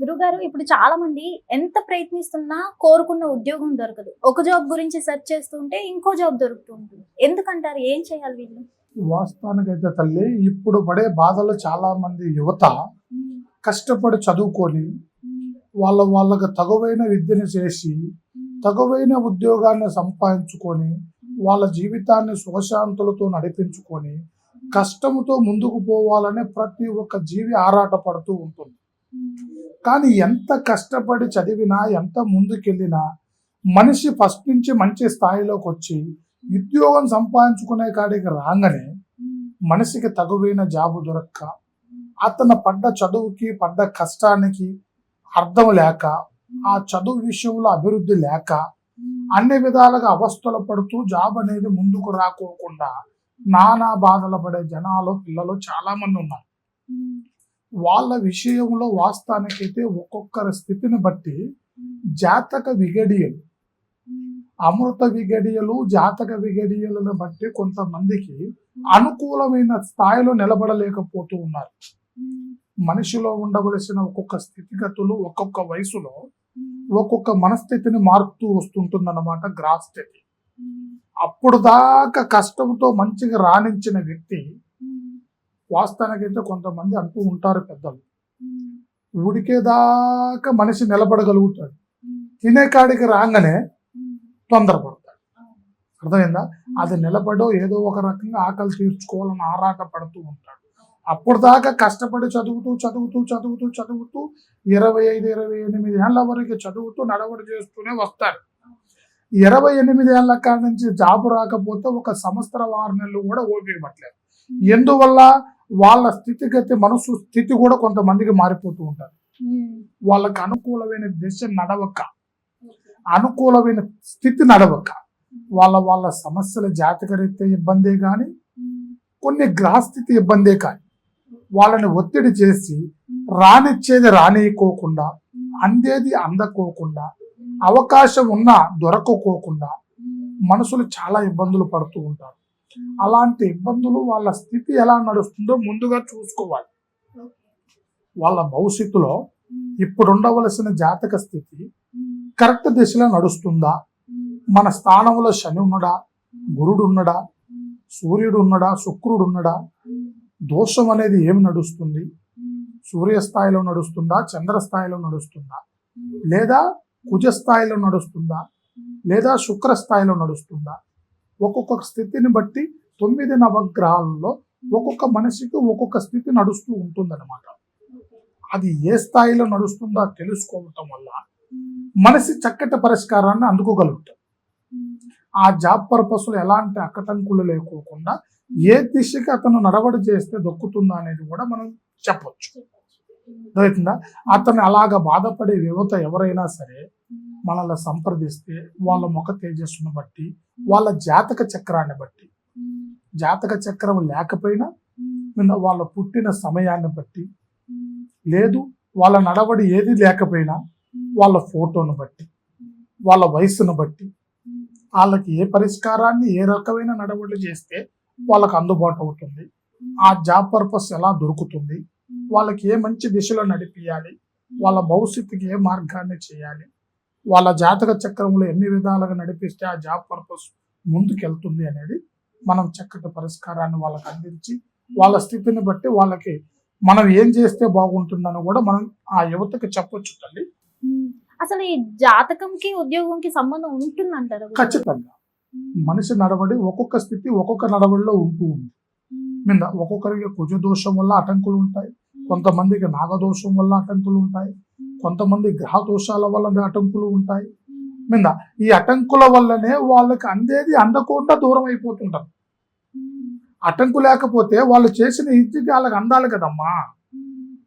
గురుగారు ఇప్పుడు చాలా మంది ఎంత ప్రయత్నిస్తున్నా కోరుకున్న ఉద్యోగం దొరకదు. ఒక జాబ్ గురించి సెర్చ్ చేస్తుంటే ఇంకో జాబ్ దొరుకుతూ ఉంటుంది. ఎందుకంటారు? ఏం చేయాలి వీళ్ళు? వాస్తవానికైతే తల్లి ఇప్పుడు పడే బాధలు చాలా మంది యువత కష్టపడి చదువుకొని వాళ్ళ వాళ్ళకి తగువైన విద్యను చేసి తగువైన ఉద్యోగాన్ని సంపాదించుకొని వాళ్ళ జీవితాన్ని సుఖశాంతులతో నడిపించుకొని కష్టంతో ముందుకు పోవాలని ప్రతి ఒక్క జీవి ఆరాట పడుతూ ఉంటుంది కానీ ఎంత కష్టపడి చదివినా ఎంత ముందుకెళ్ళినా మనిషి ఫస్ట్ నుంచి మంచి స్థాయిలోకి వచ్చి ఉద్యోగం సంపాదించుకునే కాడికి రాగానే మనిషికి తగువైన జాబు దొరక్క. అతను పడ్డ చదువుకి పడ్డ కష్టానికి అర్థం లేక ఆ చదువు విషయంలో అభివృద్ధి లేక అన్ని విధాలుగా అవస్థలు పడుతూ జాబ్ అనేది ముందుకు రాకోకుండా నానా బాధలు పడే జనాలు పిల్లలు చాలామంది ఉన్నారు. వాళ్ళ విషయంలో వాస్తవానికైతే ఒక్కొక్కరి స్థితిని బట్టి జాతక విగడియలు అమృత విగడియలు జాతక విగడియలను బట్టి కొంతమందికి అనుకూలమైన స్థాయిలో నిలబడలేకపోతూ ఉన్నారు. మనిషిలో ఉండవలసిన ఒక్కొక్క స్థితిగతులు ఒక్కొక్క వయసులో ఒక్కొక్క మనస్థితిని మారుతూ వస్తుంటుందన్నమాట గ్రాస్ స్థితి. అప్పుడు దాకా కష్టంతో మంచిగా రాణించిన వ్యక్తి వాస్తవానికైతే కొంతమంది అంటూ ఉంటారు పెద్దలు. ఉడికేదాకా మనిషి నిలబడగలుగుతాడు. తినే కాడికి రాగానే తొందరపడతాడు. అర్థమైందా? అది నిలబడో ఏదో ఒక రకంగా ఆకలి తీర్చుకోవాలని ఆరాట పడుతూ ఉంటాడు. అప్పుడు దాకా కష్టపడి చదువుతూ చదువుతూ చదువుతూ చదువుతూ ఇరవై ఐదు ఇరవై ఎనిమిది ఏళ్ళ వరకు చదువుతూ నడవడి చేస్తూనే వస్తారు ఇరవై ఎనిమిది ఏళ్ళ కాడ నుంచి జాబు రాకపోతే ఒక సంవత్సర ఆరు నెలలు కూడా ఓపిక పట్టలేదు. ఎందువల్ల? వాళ్ళ స్థితిగతి మనసు స్థితి కూడా కొంతమందికి మారిపోతూ ఉంటారు. వాళ్ళకి అనుకూలమైన దిశ నడవక. అనుకూలమైన స్థితి నడవక. వాళ్ళ వాళ్ళ సమస్యల జాతకరీత్యా ఇబ్బందే కానీ కొన్ని గ్రహస్థితి ఇబ్బందే కానీ వాళ్ళని ఒత్తిడి చేసి రానిచ్చేది రానియకోకుండా అందేది అందకోకుండా అవకాశం ఉన్నా దొరకకోకుండా మనుషులు చాలా ఇబ్బందులు పడుతూ ఉంటారు. అలాంటి ఇబ్బందులు వాళ్ళ స్థితి ఎలా నడుస్తుందో ముందుగా చూసుకోవాలి. వాళ్ళ భవిష్యత్తులో ఇప్పుడు ఉండవలసిన జాతక స్థితి కరెక్ట్ దిశలో నడుస్తుందా? మన స్థానంలో శని ఉన్నడా? గురుడు ఉన్నడా? సూర్యుడు ఉన్నడా? శుక్రుడు ఉన్నడా? దోషం అనేది ఏమి నడుస్తుంది? సూర్య స్థాయిలో నడుస్తుందా? చంద్ర స్థాయిలో నడుస్తుందా లేదా కుజ స్థాయిలో నడుస్తుందా లేదా శుక్ర స్థాయిలో నడుస్తుందా? ఒక్కొక్క స్థితిని బట్టి తొమ్మిది నవగ్రహాలలో ఒక్కొక్క మనిషికి ఒక్కొక్క స్థితి నడుస్తూ ఉంటుందన్నమాట. అది ఏ స్థాయిలో నడుస్తుందో తెలుసుకోవటం వల్ల మనిషి చక్కటి పరిష్కారాన్ని అందుకోగలుగుతాం ఆ జాబ్ పర్పస్లో ఎలాంటి అకటంకులు లేకోకుండా ఏ దిశకి అతను నడవడి చేస్తే దొక్కుతుందా అనేది కూడా మనం చెప్పొచ్చు. అర్థమవుతుందా అతను అలాగ బాధపడే యువత ఎవరైనా సరే మనల్ని సంప్రదిస్తే వాళ్ళ ముఖ తేజస్సును బట్టి వాళ్ళ జాతక చక్రాన్ని బట్టి. జాతక చక్రం లేకపోయినా నిన్న వాళ్ళ పుట్టిన సమయాన్ని బట్టి. లేదు వాళ్ళ నడవడి ఏది లేకపోయినా వాళ్ళ ఫోటోను బట్టి వాళ్ళ వయసును బట్టి. వాళ్ళకి ఏ పరిష్కారాన్ని ఏ రకమైన నడవడి చేస్తే వాళ్ళకి అందుబాటు అవుతుంది. ఆ జాబ్ పర్పస్ ఎలా దొరుకుతుంది? వాళ్ళకి ఏ మంచి దిశలో నడిపించాలి వాళ్ళ భవిష్యత్తుకి ఏ మార్గాన్ని చేయాలి? వాళ్ళ జాతక చక్రంలో ఎన్ని విధాలుగా నడిపిస్తే ఆ జాబ్ పర్పస్ ముందుకెళ్తుంది అనేది మనం చక్కటి పరిష్కారాన్ని వాళ్ళకి అందించి వాళ్ళ స్థితిని బట్టి వాళ్ళకి మనం ఏం చేస్తే బాగుంటుందని కూడా మనం ఆ యువతకి చెప్పొచ్చు తల్లి. అసలు ఈ జాతకంకి ఉద్యోగంకి సంబంధం ఉంటుందంటారు ఖచ్చితంగా. మనిషి నడవడి ఒక్కొక్క స్థితి ఒక్కొక్క నడవడిలో ఉంటూ ఉంది. మీద ఒక్కొక్కరికి కుజ దోషం వల్ల అటంకులు ఉంటాయి. కొంతమందికి నాగదోషం వల్ల అటంకులు ఉంటాయి. కొంతమంది గ్రహ దోషాల వల్ల అటంకులు ఉంటాయి. మీద ఈ అటంకుల వల్లనే వాళ్ళకి అందేది అందకుండా దూరం అయిపోతుంటారు అటంకు లేకపోతే వాళ్ళు చేసిన ఇచ్చికి వాళ్ళకి అందాలి కదమ్మా.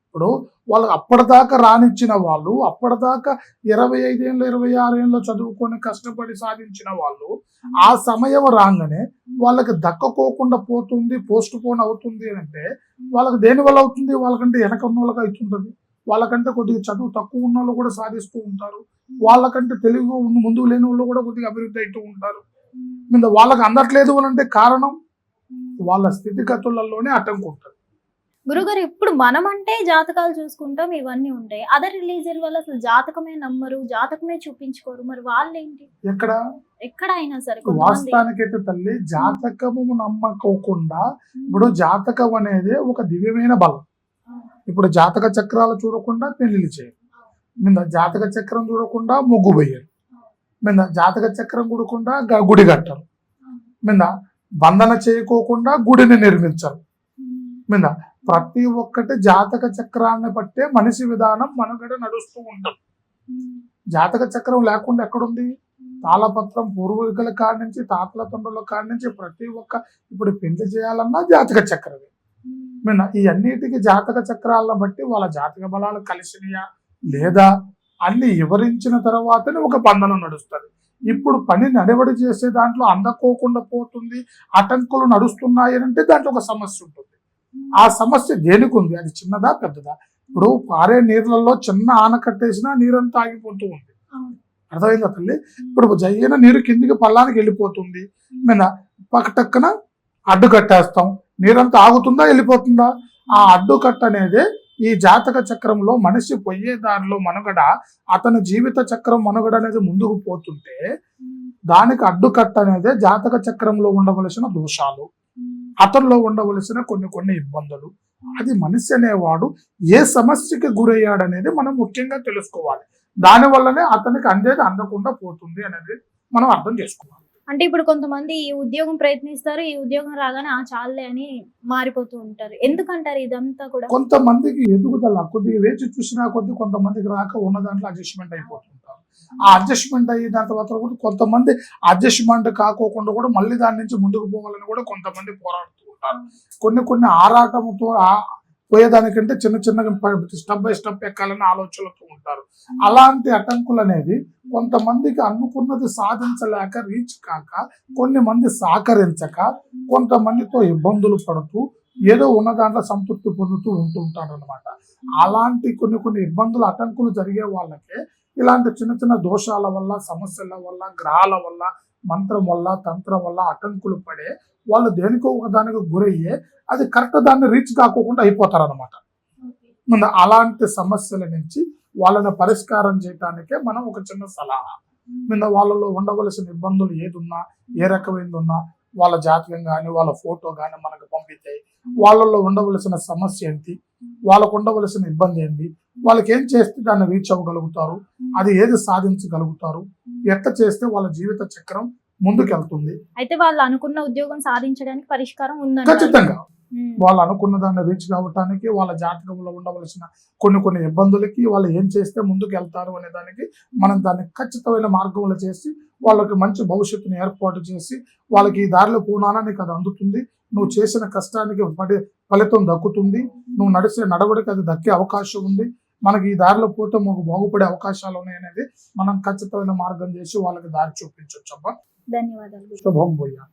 ఇప్పుడు వాళ్ళకి అప్పటిదాకా రానిచ్చిన వాళ్ళు అప్పటిదాకా ఇరవై ఐదేళ్ళు ఇరవై ఆరేళ్ళు చదువుకొని కష్టపడి సాధించిన వాళ్ళు ఆ సమయం రాగానే వాళ్ళకి దక్కకోకుండా పోతుంది పోస్ట్ పోన్ అవుతుంది అంటే వాళ్ళకి దేని వల్ల అవుతుంది? వాళ్ళకంటే వెనక ఉన్న వాళ్ళకి అవుతుంటుంది. వాళ్ళకంటే కొద్దిగా చదువు తక్కువ ఉన్న వాళ్ళు కూడా సాధిస్తూ ఉంటారు. వాళ్ళకంటే తెలుగు ముందు లేని వాళ్ళు కూడా కొద్దిగా అభివృద్ధి అవుతూ ఉంటారు. మీద వాళ్ళకి అందట్లేదు అని అంటే కారణం వాళ్ళ స్థితిగతులలోనే అడ్డంకు ఉంటుంది. గురుగారు ఇప్పుడు మనం అంటే జాతకాలు చూసుకుంటాం ఇవన్నీ ఉంటాయి. అదర్ రిలీజియన్ వాళ్ళు అసలు జాతకమే నమ్మరు జాతకమే చూపించుకోరు. మరి వాళ్ళేంటి? ఎక్కడ? ఎక్కడ అయినా సరే వాస్తవానికైతే తల్లి జాతకము నమ్మకోకుండా ఇప్పుడు జాతకం అనేది ఒక దివ్యమైన బలం. ఇప్పుడు జాతక చక్రాలు చూడకుండా పెళ్ళిళ్ళు చేయరు మీద జాతక చక్రం చూడకుండా ముగ్గు పోయారు మీద జాతక చక్రం కూడకుండా గుడి కట్టరు మీద బంధన చేయకోకుండా గుడిని నిర్మించరు మీద ప్రతి ఒక్కటి జాతక చక్రాన్ని బట్టే మనిషి విధానం మనుగడ నడుస్తూ ఉంటాం జాతక చక్రం లేకుండా ఎక్కడుంది? తాళపత్రం పూర్వీకుల కాడి నుంచి తాతల తండ్రుల కాడి నుంచి ప్రతి ఒక్క ఇప్పుడు పెళ్ళి చేయాలన్నా జాతక చక్రమే. ఈ అన్నిటికీ జాతక చక్రాలను బట్టి వాళ్ళ జాతక బలాలు కలిసినయా లేదా అన్ని వివరించిన తర్వాతనే ఒక బంధనం నడుస్తుంది. ఇప్పుడు పని నడవడి చేసే దాంట్లో అందకోకుండా పోతుంది అటంకులు నడుస్తున్నాయి అంటే దాంట్లో ఒక సమస్య ఉంటుంది. ఆ సమస్య దేనికి ఉంది? అది చిన్నదా పెద్దదా? ఇప్పుడు పారే నీళ్ళల్లో చిన్న ఆన కట్టేసినా నీరంతా ఆగిపోతూ ఉంది. అర్థమైందా తల్లి? ఇప్పుడు జయ్యన నీరు కిందికి పల్లానికి వెళ్ళిపోతుంది. మీద పక్క టక్కన అడ్డు కట్టేస్తాం. నీరంతా ఆగుతుందా వెళ్ళిపోతుందా? ఆ అడ్డుకట్ట అనేది ఈ జాతక చక్రంలో మనిషి పోయే దారిలో మనుగడ అతని జీవిత చక్రం మనుగడ అనేది ముందుకు పోతుంటే దానికి అడ్డుకట్ట అనేది జాతక చక్రంలో ఉండవలసిన దోషాలు. అతనిలో ఉండవలసిన కొన్ని కొన్ని ఇబ్బందులు. అది మనిషి అనేవాడు ఏ సమస్యకి గురయ్యాడనేది మనం ముఖ్యంగా తెలుసుకోవాలి. దానివల్లనే అతనికి అందేది అందకుండా పోతుంది అనేది మనం అర్థం చేసుకోవాలి అంటే ఇప్పుడు కొంతమంది ఈ ఉద్యోగం ప్రయత్నిస్తారు ఈ ఉద్యోగం రాగానే ఆ చాలే అని మారిపోతూ ఉంటారు. ఎందుకంటారు ఇదంతా కూడా? కొంతమందికి ఎదుగుదల కొద్దిగా వేచి చూసినా కొద్ది కొంతమందికి రాక ఉన్న దాంట్లో అడ్జస్ట్మెంట్ అయిపోతుంటారు. ఆ అడ్జస్ట్మెంట్ అయిన దాని తర్వాత కూడా కొంతమంది అడ్జస్ట్మెంట్ కాకోకుండా కూడా మళ్ళీ దాని నుంచి ముందుకు పోవాలని కూడా కొంతమంది పోరాడుతూ ఉంటారు. కొన్ని కొన్ని ఆరాటంతో పోయేదానికంటే చిన్న చిన్నగా స్టెప్ బై స్టెప్ ఎక్కాలని ఆలోచనలతో ఉంటారు. అలాంటి అటంకులు అనేది కొంతమందికి అనుకున్నది సాధించలేక రీచ్ కాక కొన్ని మంది సహకరించక కొంతమందితో ఇబ్బందులు పడుతూ ఏదో ఉన్న దాంట్లో సంతృప్తి పొందుతూ ఉంటుంటారు అనమాట అలాంటి కొన్ని కొన్ని ఇబ్బందులు అటంకులు జరిగే వాళ్ళకే ఇలాంటి చిన్న చిన్న దోషాల వల్ల సమస్యల వల్ల గ్రహాల వల్ల మంత్రం వల్ల తంత్రం వల్ల అటంకులు పడే వాళ్ళు దేనికో ఒక దానికి గురయ్యే అది కరెక్ట్ దాన్ని రీచ్ కాకోకుండా అయిపోతారు అనమాట అలాంటి సమస్యల నుంచి వాళ్ళని పరిష్కారం చేయడానికే మనం ఒక చిన్న సలహా. మీద వాళ్ళలో ఉండవలసిన ఇబ్బందులు ఏది ఉన్నా ఏ రకమైనది ఉన్నా వాళ్ళ జాతకం కానీ వాళ్ళ ఫోటో కానీ మనకు పంపితే వాళ్ళలో ఉండవలసిన సమస్య ఏంటి? వాళ్ళకు ఉండవలసిన ఇబ్బంది ఏంటి? వాళ్ళకి ఏం చేస్తే దాన్ని రీచ్ అవ్వగలుగుతారు? అది ఏది సాధించగలుగుతారు? ఎట్ట చేస్తే వాళ్ళ జీవిత చక్రం ముందుకెళ్తుంది? అయితే వాళ్ళు అనుకున్న ఉద్యోగం సాధించడానికి పరిష్కారం ఉందంటారు ఖచ్చితంగా. వాళ్ళు అనుకున్న దాన్ని రీచ్ కావటానికి వాళ్ళ జాతకంలో ఉండవలసిన కొన్ని కొన్ని ఇబ్బందులకి వాళ్ళు ఏం చేస్తే ముందుకు వెళ్తారు అనే దానికి మనం దాన్ని ఖచ్చితమైన మార్గంలో చేసి వాళ్ళకి మంచి భవిష్యత్తుని ఏర్పాటు చేసి వాళ్ళకి ఈ దారిలో పూనానా నీకు అది అందుతుంది. నువ్వు చేసిన కష్టానికి పడి ఫలితం దక్కుతుంది. నువ్వు నడిచే నడవడికి అది దక్కే అవకాశం ఉంది. మనకి ఈ దారిలో పోతే మాకు బాగుపడే అవకాశాలు ఉన్నాయనేది మనం ఖచ్చితమైన మార్గం చేసి వాళ్ళకి దారి చూపించవచ్చు అబ్బా ధన్యవాదాలు. శుభం పోయా